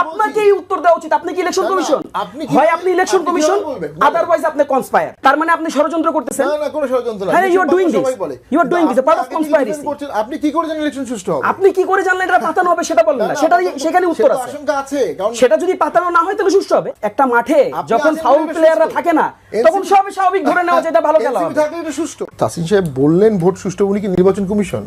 আপনাকেই উত্তর দেওয়া উচিত। আপনি কি ইলেকশন কমিশন আপনি হয় আপনি ইলেকশন কমিশন। আদারওয়াইজ আপনি কনস্পায়ার তার মানে আপনি ষড়যন্ত্র করতেছেন? না না কোনো ষড়যন্ত্র না। হ্যাঁ, you are doing this. সবাই বলে। You are doing this, a আপনি কি করে জানেন ইলেকশন সুষ্ঠু হবে? আপনি কি করে জানলেন এটা পাতানো হবে সেটা বললেন না। সেটা সেখানে উত্তর আছে। আশঙ্কা আছে কারণ সেটা যদি পাতানো না হয় তাহলে সুষ্ঠু হবে। একটা মাঠে যখন ফাউল প্লেয়াররা থাকে না তখন সব স্বাভাবিক ধরে নেওয়া যায় এটা ভালো খেলা হবে। থাকলে এটা সুষ্ঠু। তাসিন সাহেব বললেন ভোট সুষ্ঠু উনি কি নির্বাচন কমিশন?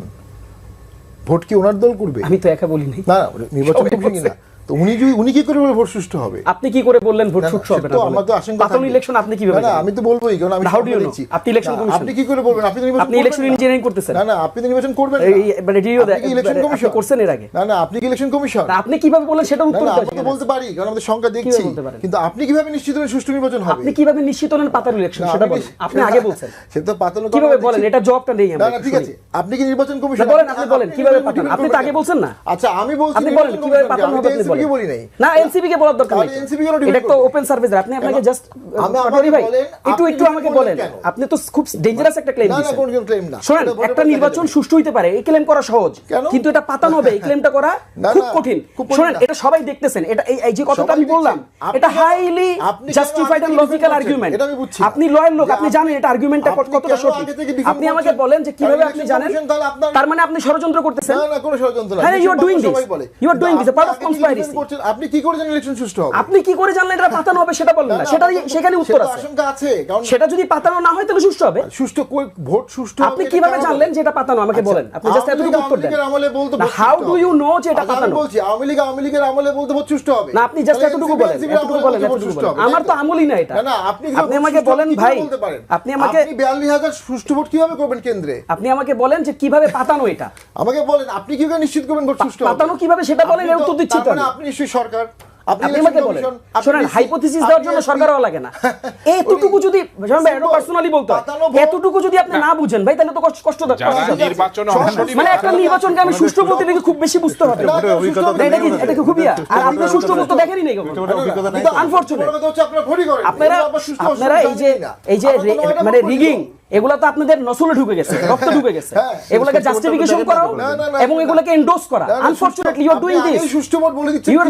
ভোট কি ওনার দল করবে? আমি তো একা বলিনি না না, নির্বাচন কমিশন না। তো উনি যদি উনি কি করে বলে ভোট সুষ্ঠু হবে? আপনি কি করে বললেন ভোট না, না, সুষ্ঠু হবে সে তো আমার আশঙ্কা পাতানো ইলেকশন আপনি কীভাবে না, না, আমি তো বলবোই কারণ আমি How do you সংবাদ know? দেখছি। আপনি election না, আপনি কি করে বলবেন? আপনি নির্বাচন আপনি করবেন election করতেছেন। না না আপনি নির্বাচন করবেন এই- মানে রিও ইলেকশন কমিশন করছেন এর আগে। না না আপনি কি ইলেকশন কমিশন আপনি কীভাবে বললেন সেটা উত্তর না দাও তো বলতে পারি কারণ আমাদের সংখ্যা দেখছি। কিন্তু আপনি কীভাবে নিশ্চিত হলেন সুষ্ঠু নির্বাচন হবে? আপনি কীভাবে নিশ্চিত হলেন পাতানো ইলেকশন সেটা বলেন। আপনি আগে বলছেন। সে তো কীভাবে বলেন। এটা জবাবটা নেই না না ঠিক আছে। আপনি কি নির্বাচন কমিশন? বলেন আপনি বলেন কীভাবে আপনি তো আগে বলছেন না। আচ্ছা আমি বলছি আপনি বলেন কীভাবে কমিশনকে, হবে আপনি কে বলি নাই? না এনসিবি কে বলার দরকার নেই। কেন এটা তো ওপেন সার্ভিস আপনি আপনাকে জাস্ট আমি ভাই একটু একটু আমাকে বলেন। আপনি তো খুব ডেঞ্জারাস একটা ক্লেম না না কোন ক্লেম না। শোনেন একটা নির্বাচন সুষ্ঠু হইতে পারে এই ক্লেম করা সহজ। কিন্তু এটা পাতানো হবে এই ক্লেমটা করা খুব কঠিন। শোনেন। এটা সবাই দেখতেছেন। এটা এই যে কথাটা আমি বললাম এটা highly justified and logical argument এটা আমি বুঝছি আপনি লয়ের লোক আপনি জানেন এটা আর্গুমেন্টটা কতটা সঠিক। আপনি আমাকে বলেন যে কীভাবে আপনি জানেন? তার মানে আপনি ষড়যন্ত্র করতেছেন? না না কোনো ষড়যন্ত্র না। you are নিশ্চিত doing this. সবাই বলে। You are doing আপনি আগে থেকে conspiracy. defend করছেন, আপনি কি করে জানেন ইলেকশন সুষ্ঠু হবে? আপনি কি করে জানলেন এটা পাতানো হবে সেটা বললেন না সেটা সেখানে উত্তর আছে। আশঙ্কা আছে কারণ সেটা যদি পাতানো না হয় তাহলে সুষ্ঠু হবে। সুষ্ঠু কই- ভোট সুষ্ঠু আপনি কীভাবে জানলেন যে এটা পাতানো? আমাকে আচ্ছা, বলেন। আপনি জাস্ট এতটুকু উত্তর দেন। আমলে বলতে হাউ সুষ্ঠু ডু ইউ নো যে এটা পাতানো? বলছি আওয়ামী লীগ আওয়ামী লীগের আমলে বলতে ভোট সুষ্ঠু হবে। না আপনি জাস্ট এতটুকু বলেন এতটুকু বলেন এতটুকু বলেন আমার তো আমলই না এটা। না না আপনি আপনি আমাকে বলেন ভাই আপনি আমাকে আপনি 42000 সুষ্ঠু ভোট কীভাবে করবেন কেন্দ্রে? আপনি আমাকে বলেন যে কীভাবে পাতানো এটা। আমাকে বলেন আপনি কীভাবে নিশ্চিত করবেন ভোট সুষ্ঠু পাতানো কীভাবে সেটা বলেন, এর উত্তর দিচ্ছি তো। আপনি নিশ্চয়ই সরকার আপনি আমাকে বলেন। শোনেন হাইপোথিসিস দেওয়ার জন্য সরকারও লাগে না। এতটুকু যদি শোনেন ভাই এটা Simple. পার্সোনালি বলতে হয় পাতানো ভোট- এতটুকু যদি আপনি না। বুঝেন ভাই তাহলে তো কষ্ট কষ্ট যারা কষ্ট হবে। নির্বাচনে সব- অংশ নিবে মানে একটা নির্বাচনকে আমি সুষ্ঠু বলতে নাকি খুব বেশি বুঝতে হবে। এটা কি এটা কি খুবই আর আপনি সুষ্ঠু বলতে দেখেনি নাই কিন্তু আনফরচুনেট আপনারা সুষ্ঠু এই যে এই যে নয়টা মানে রিগিং। এগুলো তো আপনাদের নসলে ঢুকে গেছে রক্তে ঢুকে গেছে। হ্যাঁ, এগুলোকে জাস্টিফিকেশন করাও এবং। এগুলোকে এন্ডোর্স করা। আনফরচুনেটলি ইউ আর ডুইং আপনি দিস আগেই সুষ্ঠু ভোট বলে দিচ্ছেন ইউ আর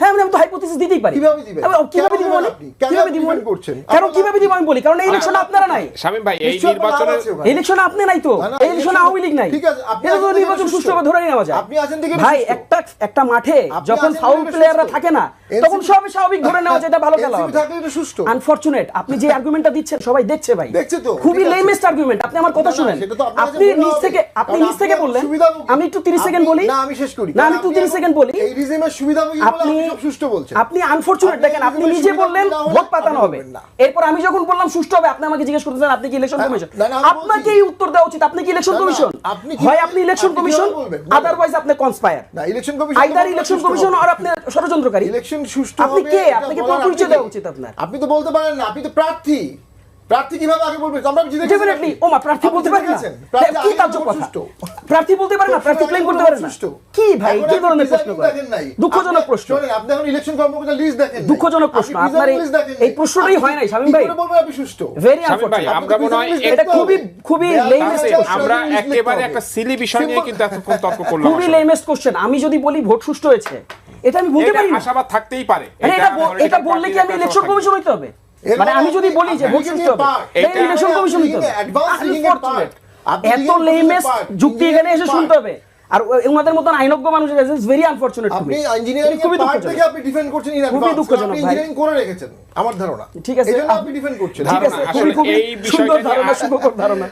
হ্যাঁ আমি তো হাইপোথিসিস দিতেই পারি। কীভাবে দিবেন? আমি- কীভাবে দিব দিবেন বলি আপনি? কীভাবে দিব defend করছেন? আপনারা- কীভাবে দিব আমি বলি? কারণ এই ইলেকশন আপনারা নাই। শামীম ভাই এই ভাই। ইলেকশন আপনি নাই তো। এই ইলেকশন আওয়ামী লীগ নাই। ঠিক আছে, আপনি নির্বাচন এটা সুষ্ঠু সুষ্ঠু। ধরে নেওয়া যায়। আপনি আছেন দেখে ভাই একটা একটা মাঠে যখন ফাউল প্লেয়াররা থাকে না তখন সব স্বাভাবিক ধরে নেওয়া যায় এটা ভালো খেলা হবে। সুষ্ঠু। আনফরচুনেট আপনি যে আর্গুমেন্টটা দিচ্ছেন সবাই দেখছে ভাই দেখছে তো, খুবই লেমেস্ট আর্গুমেন্ট আপনি আমার কথা শুনেন। আপনি নিজ থেকে আপনি নিজ থেকে বললেন। আমি একটু 30 সেকেন্ড বলি। না আমি শেষ করি। না আমি একটু 30 সেকেন্ড বলি। এই রিজিমের সুবিধাভোগী আপনি সুষ্ঠু বলছেন। আপনি আনফরচুনেট দেখেন আপনি নিজে বললেন ভোট পাতানো হবে। এরপর আমি যখন বললাম সুষ্ঠু হবে আপনি আমাকে জিজ্ঞেস করতেছেন আপনি কি ইলেকশন কমিশন বলছি। আপনাকেই উত্তর দেওয়া উচিত আপনি কি ইলেকশন কমিশন আপনি হয় আপনি ইলেকশন কমিশন। আদারওয়াইজ আপনি কনস্পায়ার না election commission either election commission আর আপনি ষড়যন্ত্রকারী। ইলেকশন সুষ্ঠু আপনি কে? আপনাকে পরিচয় দেওয়া উচিত আপনার। আপনি তো বলতে পারেন না আপনি তো প্রার্থী। প্রার্থী কীভাবে আগে বলবেন আমরা জিতে গেছি ডেফিনেটলি নাকি? ও মা প্রার্থী বলতে পারে না। প্রার্থী কি কথা। প্রার্থী বলতে পারে না প্রার্থী ক্লেম করতে পারে না। কি ভাই কি ধরনের প্রশ্ন করেন দুঃখজনক প্রশ্ন। শোনেন, আপনি এখন ইলেকশন কর্মকর্তা লিস্ট দেখেন দুঃখজনক প্রশ্ন। আপনার এই-। প্রশ্নটাই হয় নাই, শামীম কি ভাই। আপনি সুষ্ঠু? ভেরি ভাই, আমরা মনে হয় এটা খুবই খুবই লেমেস্ট আমরা একেবারে একটা সিলি বিষয় নিয়ে কিন্তু এতক্ষণ তর্ক করলাম খুবই লেমেস্ট কোশ্চেন আমি যদি বলি ভোট সুষ্ঠু হয়েছে এটা আমি বলতে এটা পারি না। আশাবাদ থাকতেই পারে। এটা এটা বললে কি আমি ইলেকশন। কমিশন হইতে হবে? মানে আমি যদি বলি যে ভোট ইলেকশন কমিশন এত যুক্তি এখানে এসে শুনতে হবে। আর ওনাদের মতন আইনজ্ঞ মানুষের কাছে ভেরি আনফরচুনেট আপনি ইঞ্জিনিয়ারিং খুবই দুঃখজনক। থেকে আপনি ডিফেন্ড করছেন ইন খুবই দুঃখজনক আপনি ইঞ্জিনিয়ারিং করে রেখেছেন আমার ধারণা। ঠিক আছে। এজন্য আপনি ডিফেন্ড করছেন। ঠিক আছে খুবই সুন্দর ধারণা সুখকর ধারণা।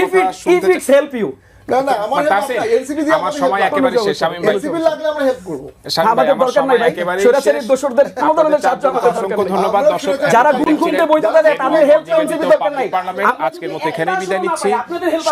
If it if it's help you না না আমার এনসিপি দিয়ে আমার সময় একেবারে শেষ, শামীম এনসিপি লাগলে আমরা হেল্প করব। আমাদের দরকার নাই ভাই। সরাসরি শেষ। কোনো ধরনের সাহায্য আমাদের অসংখ্য ধন্যবাদ দর্শক যারা গুণ গুনতে বইতে দেয় তাদের হেল্প এনসিপি দরকার নাই। আজকের মতো এখানেই বিদায় নিচ্ছি।